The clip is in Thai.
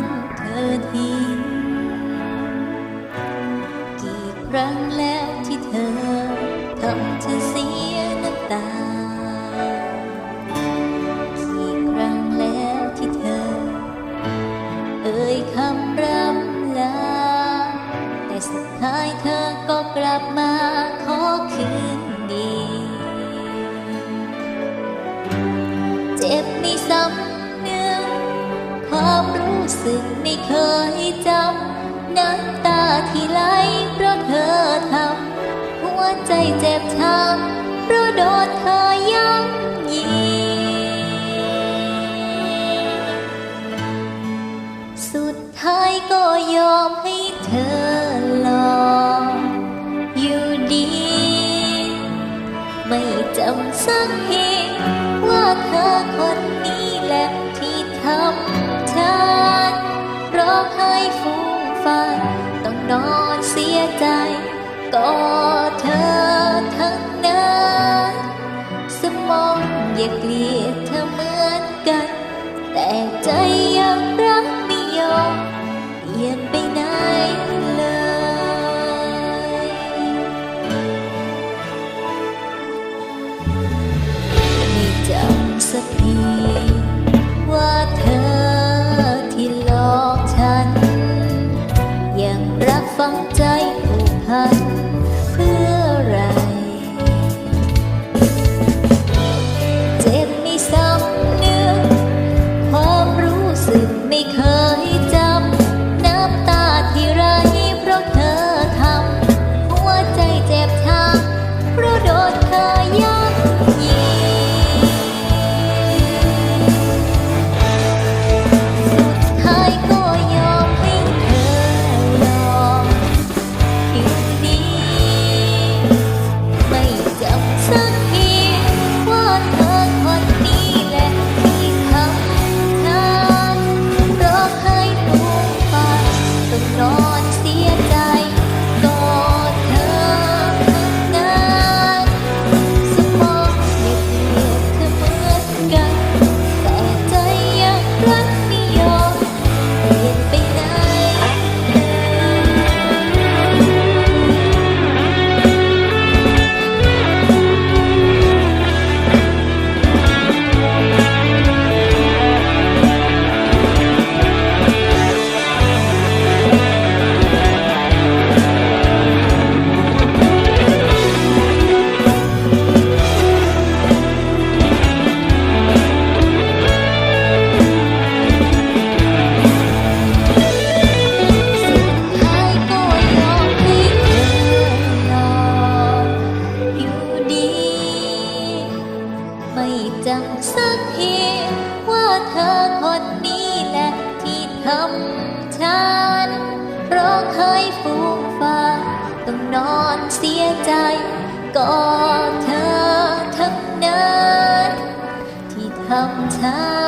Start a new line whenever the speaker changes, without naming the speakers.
นเธอทิ้งกี่ครั้งแล้วที่เธอทำฉันเสียน้ำตา กี่ครั้งแล้วที่เธอ เอ่ยคำรำลา แต่สุดท้ายเธอก็กลับมาขอคืนดี เจ็บไม่ซ้ำ ความรู้สึกไม่เคยจำน้ำตาที่ไหลเพราะเธอทำหัวใจเจ็บช้ำเพราะโดนเธอย้ำยีสุดท้ายก็ยอมให้เธอลองอยู่ดี ไม่จำสักที จำสักทีว่าเธอที่หลอกฉัน ยังรักฝังใจผูกพัน นั้นร้องไห้ฟูมฟาต้องนอนเสียใจก็เธอทั้งนั้นที่ทำฉัน